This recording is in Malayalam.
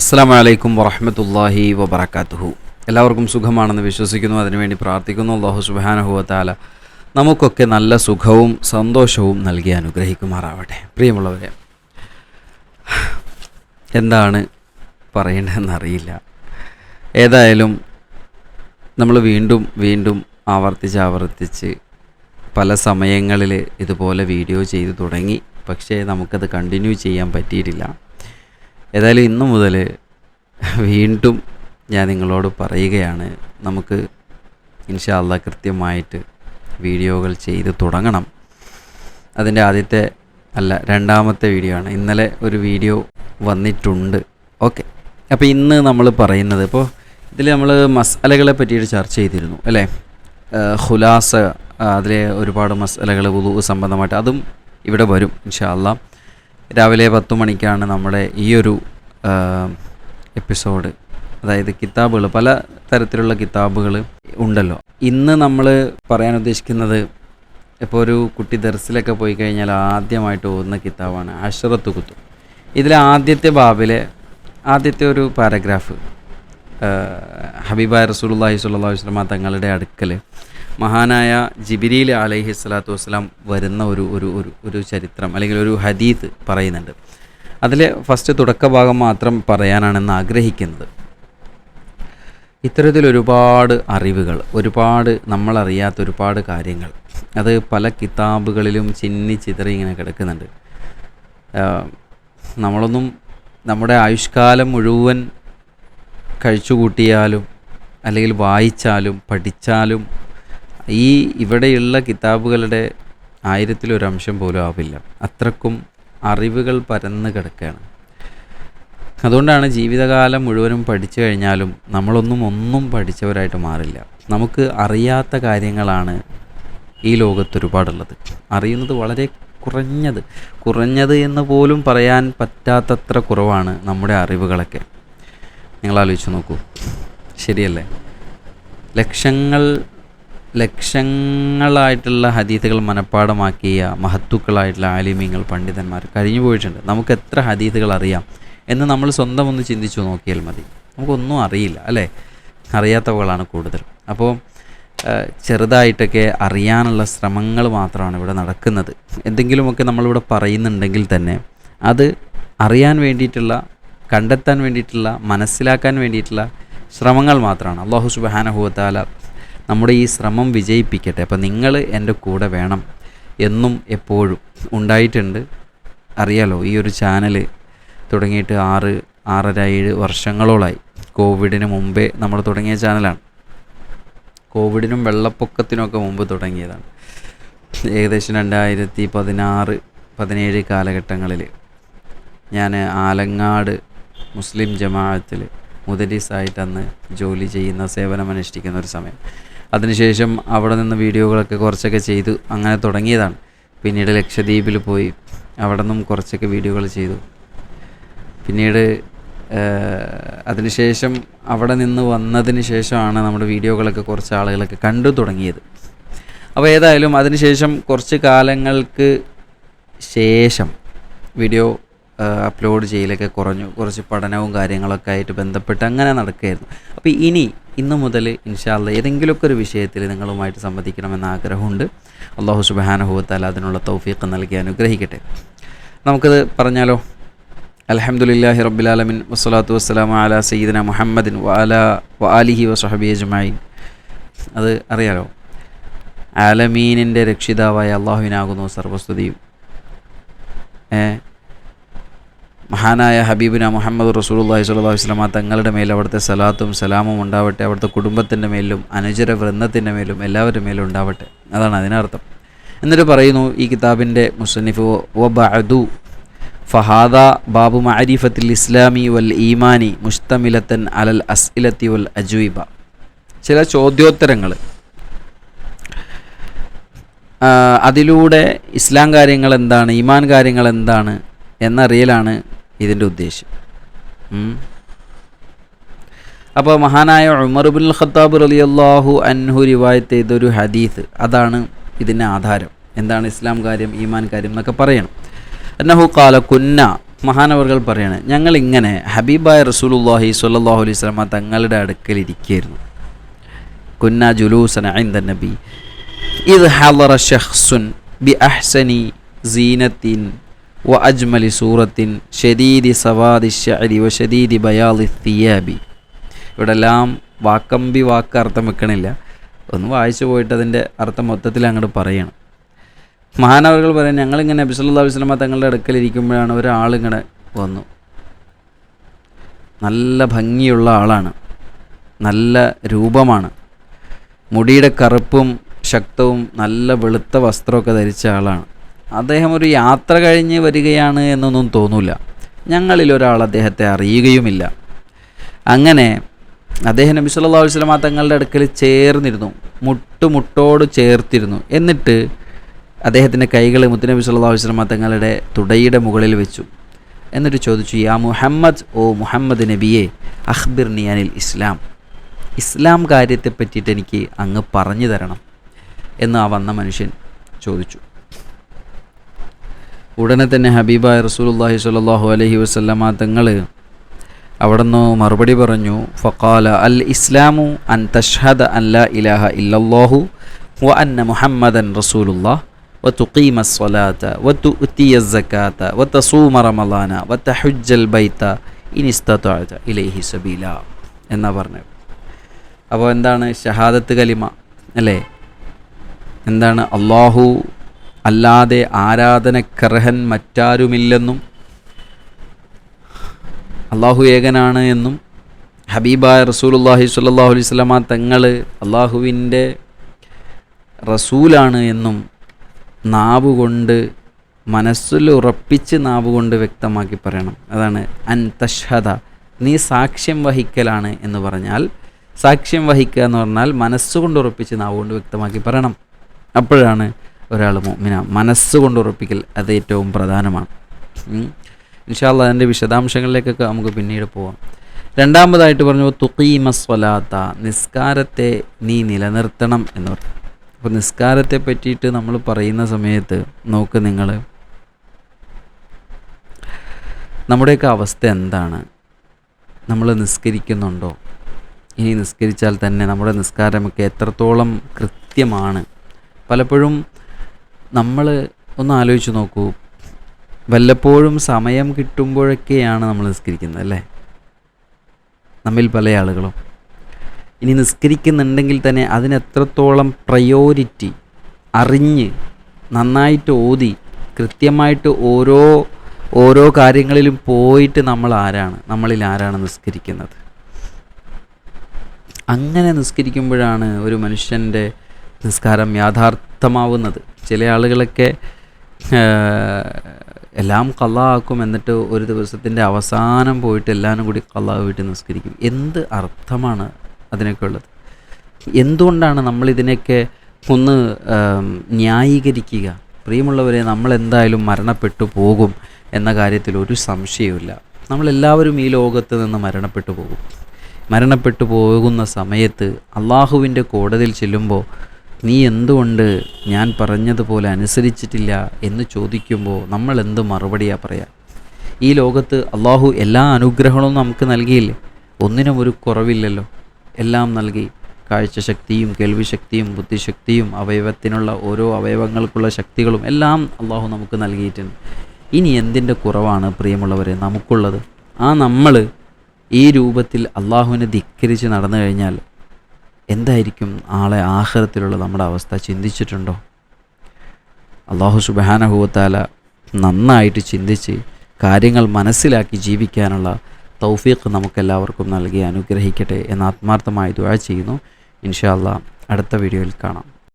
അസ്സാം വലൈക്കും വറഹമത്തല്ലാഹി വബർക്കാത്തുഹു എല്ലാവർക്കും സുഖമാണെന്ന് വിശ്വസിക്കുന്നു അതിനുവേണ്ടി പ്രാർത്ഥിക്കുന്നു. അള്ളാഹു സുബാനഹുവത്താല നമുക്കൊക്കെ നല്ല സുഖവും സന്തോഷവും നൽകി അനുഗ്രഹിക്കുമാറാവട്ടെ. പ്രിയമുള്ളവരെ എന്താണ് പറയേണ്ടതെന്നറിയില്ല. ഏതായാലും നമ്മൾ വീണ്ടും വീണ്ടും ആവർത്തിച്ച് ആവർത്തിച്ച് പല സമയങ്ങളിൽ ഇതുപോലെ വീഡിയോ ചെയ്തു തുടങ്ങി. പക്ഷേ നമുക്കത് കണ്ടിന്യൂ ചെയ്യാൻ പറ്റിയിട്ടില്ല. ഏതായാലും ഇന്നു മുതൽ വീണ്ടും ഞാൻ നിങ്ങളോട് പറയുകയാണ്. നമുക്ക് ഇൻഷാല്ല കൃത്യമായിട്ട് വീഡിയോകൾ ചെയ്ത് തുടങ്ങണം. അതിന്റെ ആദ്യത്തെ അല്ല രണ്ടാമത്തെ വീഡിയോ ആണ്. ഇന്നലെ ഒരു വീഡിയോ വന്നിട്ടുണ്ട്. ഓക്കെ. അപ്പോൾ ഇന്ന് നമ്മൾ പറയുന്നത് ഇപ്പോൾ ഇതിൽ നമ്മൾ മസാലകളെ പറ്റിയിട്ട് ചർച്ച ചെയ്തിരുന്നു അല്ലേ? ഹുലാസ അതിലെ ഒരുപാട് മസാലകൾ സംബന്ധമായിട്ട് അതും ഇവിടെ വരും ഇൻഷാല്ല രാവിലെ പത്ത് മണിക്കാണ് നമ്മുടെ ഈ ഒരു എപ്പിസോഡ്. അതായത് കിതാബുകൾ പല തരത്തിലുള്ള കിതാബുകൾ ഉണ്ടല്ലോ. ഇന്ന് നമ്മൾ പറയാൻ ഉദ്ദേശിക്കുന്നത് ഇപ്പോൾ ഒരു കുട്ടി ദർസിലൊക്കെ പോയി കഴിഞ്ഞാൽ ആദ്യമായിട്ട് ഓതുന്ന കിതാബാണ് അഷറത്ത് കുത്തു. ഇതിലെ ആദ്യത്തെ ബാബിലെ ആദ്യത്തെ ഒരു പാരഗ്രാഫ് ഹബീബ റസൂലുള്ളാഹി സ്വല്ലല്ലാഹു അലൈഹി വസ്ലമ തങ്ങളുടെ അടുക്കൽ മഹാനായ ജിബിരിയിൽ അലൈഹി സ്വലാത്തു വസ്സലാം വരുന്ന ഒരു ഒരു ഒരു ഒരു ചരിത്രം അല്ലെങ്കിൽ ഒരു ഹദീത്ത് പറയുന്നുണ്ട്. അതിലെ ഫസ്റ്റ് തുടക്ക ഭാഗം മാത്രം പറയാനാണെന്ന് ആഗ്രഹിക്കുന്നത്. ഇത്തരത്തിൽ ഒരുപാട് അറിവുകൾ ഒരുപാട് നമ്മളറിയാത്ത ഒരുപാട് കാര്യങ്ങൾ. അത് പല കിതാബുകളിലും ചിന്നി ചിതറി ഇങ്ങനെ കിടക്കുന്നുണ്ട്. നമ്മളൊന്നും നമ്മുടെ ആയുഷ്കാലം മുഴുവൻ കഴിച്ചുകൂട്ടിയാലും അല്ലെങ്കിൽ വായിച്ചാലും പഠിച്ചാലും ഈ ഇവിടെയുള്ള കിതാബുകളുടെ ആയിരത്തിലൊരംശം പോലും ആവില്ല. അത്രക്കും അറിവുകൾ പരന്ന് കിടക്കുകയാണ്. അതുകൊണ്ടാണ് ജീവിതകാലം മുഴുവനും പഠിച്ചു കഴിഞ്ഞാലും നമ്മളൊന്നും ഒന്നും പഠിച്ചവരായിട്ട് മാറില്ല. നമുക്ക് അറിയാത്ത കാര്യങ്ങളാണ് ഈ ലോകത്ത് ഒരുപാടുള്ളത് അറിയുന്നത് വളരെ കുറഞ്ഞത്. കുറഞ്ഞത് എന്ന് പോലും പറയാൻ പറ്റാത്തത്ര കുറവാണ് നമ്മുടെ അറിവുകളൊക്കെ. നിങ്ങൾ ആലോചിച്ച് നോക്കൂ. ശരിയല്ലേ? ലക്ഷങ്ങൾ ലക്ഷങ്ങളായിട്ടുള്ള ഹദീത്തുകൾ മനഃപ്പാടമാക്കിയ മഹത്തുക്കളായിട്ടുള്ള ആലിമ്യങ്ങൾ പണ്ഡിതന്മാർ കഴിഞ്ഞു പോയിട്ടുണ്ട്. നമുക്ക് എത്ര ഹദീത്തുകൾ അറിയാം എന്ന് നമ്മൾ സ്വന്തം ഒന്ന് ചിന്തിച്ചു നോക്കിയാൽ മതി. നമുക്കൊന്നും അറിയില്ല അല്ലേ? അറിയാത്തവകളാണ് കൂടുതൽ. അപ്പോൾ ചെറുതായിട്ടൊക്കെ അറിയാനുള്ള ശ്രമങ്ങൾ മാത്രമാണ് ഇവിടെ നടക്കുന്നത്. എന്തെങ്കിലുമൊക്കെ നമ്മളിവിടെ പറയുന്നുണ്ടെങ്കിൽ തന്നെ അത് അറിയാൻ വേണ്ടിയിട്ടുള്ള കണ്ടെത്താൻ വേണ്ടിയിട്ടുള്ള മനസ്സിലാക്കാൻ വേണ്ടിയിട്ടുള്ള ശ്രമങ്ങൾ മാത്രമാണ്. അള്ളാഹു സുബാനഹുവത്താല നമ്മുടെ ഈ ശ്രമം വിജയിപ്പിക്കട്ടെ. അപ്പം നിങ്ങൾ എന്റെ കൂടെ വേണം എന്നും എപ്പോഴും. ഉണ്ടായിട്ടുണ്ട്. അറിയാലോ ഈ ഒരു ചാനൽ തുടങ്ങിയിട്ട് ആറ് ആറര ഏഴ് വർഷങ്ങളോളായി. കോവിഡിന് മുമ്പേ നമ്മൾ തുടങ്ങിയ ചാനലാണ് കോവിഡിനും വെള്ളപ്പൊക്കത്തിനുമൊക്കെ മുമ്പ് തുടങ്ങിയതാണ്. ഏകദേശം രണ്ടായിരത്തി പതിനാറ് പതിനേഴ് കാലഘട്ടങ്ങളിൽ ഞാൻ ആലങ്ങാട് മുസ്ലിം ജമാഅത്തിൽ മുദരീസായിട്ട് അന്ന് ജോലി ചെയ്യുന്ന സേവനം അനുഷ്ഠിക്കുന്ന ഒരു സമയം. അതിനുശേഷം അവിടെ നിന്ന് വീഡിയോകളൊക്കെ കുറച്ചൊക്കെ ചെയ്തു. അങ്ങനെ തുടങ്ങിയതാണ്. പിന്നീട് ലക്ഷദ്വീപിൽ പോയി. അവിടെ നിന്നും കുറച്ചൊക്കെ വീഡിയോകൾ ചെയ്തു. പിന്നീട് അതിനുശേഷം അവിടെ നിന്ന് വന്നതിന് ശേഷമാണ് നമ്മുടെ വീഡിയോകളൊക്കെ കുറച്ച് ആളുകളൊക്കെ കണ്ടു തുടങ്ങിയത്. അപ്പോൾ ഏതായാലും അതിനുശേഷം കുറച്ച് കാലങ്ങൾക്ക് ശേഷം വീഡിയോ അപ്ലോഡ് ചെയ്യലൊക്കെ കുറഞ്ഞു. കുറച്ച് പഠനവും കാര്യങ്ങളൊക്കെ ആയിട്ട് ബന്ധപ്പെട്ട് അങ്ങനെ നടക്കുകയായിരുന്നു. അപ്പോൾ ഇനി ഇന്നു മുതൽ ഇൻഷാല്ല ഏതെങ്കിലുമൊക്കെ ഒരു വിഷയത്തിൽ നിങ്ങളുമായിട്ട് സംവദിക്കണമെന്ന് ആഗ്രഹമുണ്ട്. അള്ളാഹു സുബാനഹുവത്താൽ അതിനുള്ള തൗഫീഖ് നൽകി അനുഗ്രഹിക്കട്ടെ. നമുക്കത് പറഞ്ഞാലോ? അലഹമുല്ലാഹി റബ്ബിലാലമിൻ വസ്സലാത്തു വസ്സലാം അല സയ്യിദിന മുഹമ്മദിൻ വഅല വ ആലിഹി വസഹബി അത് അറിയാലോ? ആലമീനിന്റെ രക്ഷിതാവായ അള്ളാഹുവിനാകുന്നു സർവസ്തുതിയും. മഹാനായ ഹബീബിന മുഹമ്മദ് റസൂലുള്ളാഹി സ്വല്ലല്ലാഹു അലൈഹി വസല്ലമ തങ്ങളുടെ മേൽ അവിടുത്തെ സലാത്തും സലാമും ഉണ്ടാവട്ടെ അവിടുത്തെ കുടുംബത്തിന്റെ മേലും അനുചര വൃന്ദത്തിന്റെ മേലും എല്ലാവരുടെ മേലും ഉണ്ടാവട്ടെ. അതാണ് അതിനർത്ഥം. എന്നിട്ട് പറയുന്നു ഈ കിതാബിന്റെ മുസന്നിഫ് വ ബഅദു ഫഹാദ ബാബു മഅരിഫത്തിൽ ഇസ്ലാമി വൽ ഈമാനി മുഷ്തമിലത്തൻ അലൽ അസ്ഇലത്തി വൽ അജുയിബ. ചില ചോദ്യോത്തരങ്ങൾ. അതിലൂടെ ഇസ്ലാം കാര്യങ്ങൾ എന്താണ് ഈമാൻ കാര്യങ്ങൾ എന്താണ് എന്നറിയലാണ് ഇതിന്റെ ഉദ്ദേശം. അപ്പോൾ മഹാനായ ഉമർബുൽ ഖത്താബ് അലി അള്ളാഹു അൻഹു റിവായത്ത് ഇതൊരു ഹദീസ്. അതാണ് ഇതിന്റെ ആധാരം. എന്താണ് ഇസ്ലാം കാര്യം ഈമാൻ കാര്യം എന്നൊക്കെ പറയണം. അന്നഹു കാല കുന്ന മഹാനവർകൾ പറയാണ് ഞങ്ങളിങ്ങനെ ഹബീബായ റസൂലുല്ലാഹി സ്വല്ലല്ലാഹു അലൈഹി സ്വലമ തങ്ങളുടെ അടുക്കൽ കുന്ന ജുലൂസന ഐന്ദ നബി. ഇത് ഹലറ ഷഹ്സുൻ ബി അഹ്സനി സീനത്തിൻ വ അജ്മലി സൂറത്തിൻ ഷദീദി സവാദി ഷഅരി വ ഷദീദി ബയാദി തിയാബി ഇവിടെ എല്ലാം വാക്കമ്പി വാക്ക് അർത്ഥം വെക്കണില്ല. ഒന്ന് വായിച്ചു പോയിട്ട് അതിന്റെ അർത്ഥം മൊത്തത്തിൽ അങ്ങോട്ട് പറയണം. മഹാനവറുകൾ പറയാൻ ഞങ്ങളിങ്ങനെ നബി വസ്ലമ തങ്ങളുടെ അടുക്കലിരിക്കുമ്പോഴാണ് ഒരാളിങ്ങനെ വന്നു. നല്ല ഭംഗിയുള്ള ആളാണ്. നല്ല രൂപമാണ്. മുടിയുടെ കറുപ്പും ശക്തവും നല്ല വെളുത്ത വസ്ത്രമൊക്കെ ധരിച്ച ആളാണ്. അദ്ദേഹം ഒരു യാത്ര കഴിഞ്ഞ് വരികയാണ് എന്നൊന്നും തോന്നില്ല ഞങ്ങളിൽ ഒരാൾ അദ്ദേഹത്തെ അറിയുകയുമില്ല. അങ്ങനെ അദ്ദേഹം നബി സല്ലല്ലാഹു അലൈഹി വസല്ലമ തങ്ങളുടെ അടുക്കൽ ചേർന്നിരുന്നു. മുട്ടുമുട്ടോട് ചേർത്തിരുന്നു. എന്നിട്ട് അദ്ദേഹത്തിന്റെ കൈകൾ സല്ലല്ലാഹു അലൈഹി വസല്ലമ തങ്ങളുടെ തുടയുടെ മുകളിൽ വെച്ചു. എന്നിട്ട് ചോദിച്ചു യാ മുഹമ്മദ് ഓ മുഹമ്മദ് നബിയെ അഖ്ബിർ നിയാനിൽ ഇസ്ലാം. ഇസ്ലാം കാര്യത്തെ പറ്റിയിട്ട് എനിക്ക് അങ്ങ് പറഞ്ഞു തരണം. എന്ന് ആ വന്ന മനുഷ്യൻ ചോദിച്ചു. ഉടനെ തന്നെ ഹബീബായ റസൂലുള്ളാഹി സ്വല്ലല്ലാഹു അലൈഹി വസല്ലമ തങ്ങൾ അവിടുന്ന് മറുപടി പറഞ്ഞു ഫഖാല അൽ ഇസ്ലാമു അൻ തഷ്ഹദ അൻ ലാ ഇലാഹ ഇല്ലല്ലാഹു വ അന്ന മുഹമ്മദൻ റസൂലുള്ളാഹ് وتقيم الصلاة وتؤتي الزكاة وتصوم رمضان وتحج البيت إن استطعت إليه سبيلا എന്നാ പറഞ്ഞത് അപ്പോൾ എന്താണ് ഷഹാദത്ത് കലിമ അല്ലേ എന്താണ് അള്ളാഹു അല്ലാതെ ആരാധനക്കർഹൻ മറ്റാരുമില്ലെന്നും അള്ളാഹു ഏകനാണ് എന്നും ഹബീബായ റസൂലുല്ലാഹി സ്വല്ലല്ലാഹു അലൈഹി സ്വലമ തങ്ങൾ അള്ളാഹുവിന്റെ റസൂലാണ് എന്നും നാവ് കൊണ്ട് മനസ്സിൽ ഉറപ്പിച്ച് നാവ് കൊണ്ട് വ്യക്തമാക്കി പറയണം. അതാണ് അൻ തഷ്ഹദ നീ സാക്ഷ്യം വഹിക്കലാണ് എന്ന് പറഞ്ഞാൽ സാക്ഷ്യം വഹിക്കുക എന്ന് പറഞ്ഞാൽ മനസ്സുകൊണ്ട് ഉറപ്പിച്ച് നാവ് കൊണ്ട് വ്യക്തമാക്കി പറയണം. അപ്പോഴാണ് ഒരാൾ മോമിന മനസ്സുകൊണ്ട് ഉറപ്പിക്കൽ അത് ഏറ്റവും പ്രധാനമാണ്. ഇൻഷാല്ല അതിന്റെ വിശദാംശങ്ങളിലേക്കൊക്കെ നമുക്ക് പിന്നീട് പോവാം. രണ്ടാമതായിട്ട് പറഞ്ഞു തുക്കീമ സ്വലാത്ത. നിസ്കാരത്തെ നീ നിലനിർത്തണം എന്ന് പറഞ്ഞു. അപ്പോൾ നിസ്കാരത്തെ പറ്റിയിട്ട് നമ്മൾ പറയുന്ന സമയത്ത് നോക്ക് നിങ്ങൾ നമ്മുടെയൊക്കെ അവസ്ഥ എന്താണ്? നമ്മൾ നിസ്കരിക്കുന്നുണ്ടോ? ഇനി നിസ്കരിച്ചാൽ തന്നെ നമ്മുടെ നിസ്കാരമൊക്കെ എത്രത്തോളം കൃത്യമാണ്? പലപ്പോഴും നമ്മൾ ഒന്ന് ആലോചിച്ച് നോക്കൂ. വല്ലപ്പോഴും സമയം കിട്ടുമ്പോഴൊക്കെയാണ് നമ്മൾ നിസ്കരിക്കുന്നത് അല്ലേ? നമ്മിൽ പല ആളുകളും. ഇനി നിസ്കരിക്കുന്നുണ്ടെങ്കിൽ തന്നെ അതിനെത്രത്തോളം പ്രയോരിറ്റി അറിഞ്ഞ് നന്നായിട്ട് ഓതി കൃത്യമായിട്ട് ഓരോ ഓരോ കാര്യങ്ങളിലും പോയിട്ട് നമ്മൾ ആരാണ് നമ്മളിൽ ആരാണ് നിസ്കരിക്കുന്നത്? അങ്ങനെ നിസ്കരിക്കുമ്പോഴാണ് ഒരു മനുഷ്യന്റെ നിസ്കാരം യാഥാർത്ഥമാവുന്നത് ചില ആളുകളൊക്കെ എല്ലാം കള്ളാക്കും എന്നിട്ട് ഒരു ദിവസത്തിന്റെ അവസാനം പോയിട്ട് എല്ലാവരും കൂടി കള്ളാ വീട്ടിൽ നിസ്കരിക്കും. എന്ത് അർത്ഥമാണ് അതിനൊക്കെ ഉള്ളത് എന്തുകൊണ്ടാണ് നമ്മൾ ഇതിനെയൊക്കെ ഒന്ന് ന്യായീകരിക്കുക? പ്രിയമുള്ളവരെ നമ്മൾ എന്തായാലും മരണപ്പെട്ടു പോകും എന്ന കാര്യത്തിൽ ഒരു സംശയവുമില്ല. നമ്മളെല്ലാവരും ഈ ലോകത്ത് നിന്ന് മരണപ്പെട്ടു പോകും. മരണപ്പെട്ടു പോകുന്ന സമയത്ത് അള്ളാഹുവിന്റെ കോടതിയിൽ ചെല്ലുമ്പോൾ നീ എന്തുകൊണ്ട് ഞാൻ പറഞ്ഞതുപോലെ അനുസരിച്ചിട്ടില്ല എന്ന് ചോദിക്കുമ്പോൾ നമ്മൾ എന്ത് മറുപടിയാണ് പറയുക ഈ ലോകത്ത് അള്ളാഹു എല്ലാ അനുഗ്രഹങ്ങളും നമുക്ക് നൽകിയില്ലേ? ഒന്നിനും ഒരു കുറവില്ലല്ലോ. എല്ലാം നൽകി. കാഴ്ചശക്തിയും കേൾവിശക്തിയും ബുദ്ധിശക്തിയും അവയവത്തിനുള്ള ഓരോ അവയവങ്ങൾക്കുള്ള ശക്തികളും എല്ലാം അള്ളാഹു നമുക്ക് നൽകിയിട്ടുണ്ട്. ഇനി എന്തിന്റെ കുറവാണ് പ്രിയമുള്ളവരെ നമുക്കുള്ളത്? ആ നമ്മൾ ഈ രൂപത്തിൽ അള്ളാഹുവിനെ ധിക്കരിച്ച് നടന്നു കഴിഞ്ഞാൽ എന്തായിരിക്കും ആളെ ആഹ്റത്തിലുള്ള നമ്മുടെ അവസ്ഥ? ചിന്തിച്ചിട്ടുണ്ടോ? അള്ളാഹു സുബാനഹുവത്താല നന്നായിട്ട് ചിന്തിച്ച് കാര്യങ്ങൾ മനസ്സിലാക്കി ജീവിക്കാനുള്ള തൗഫീഖ് നമുക്കെല്ലാവർക്കും നൽകി അനുഗ്രഹിക്കട്ടെ എന്ന് ആത്മാർത്ഥമായി ദുഴ ചെയ്യുന്നു. ഇൻഷാല്ല അടുത്ത വീഡിയോയിൽ കാണാം.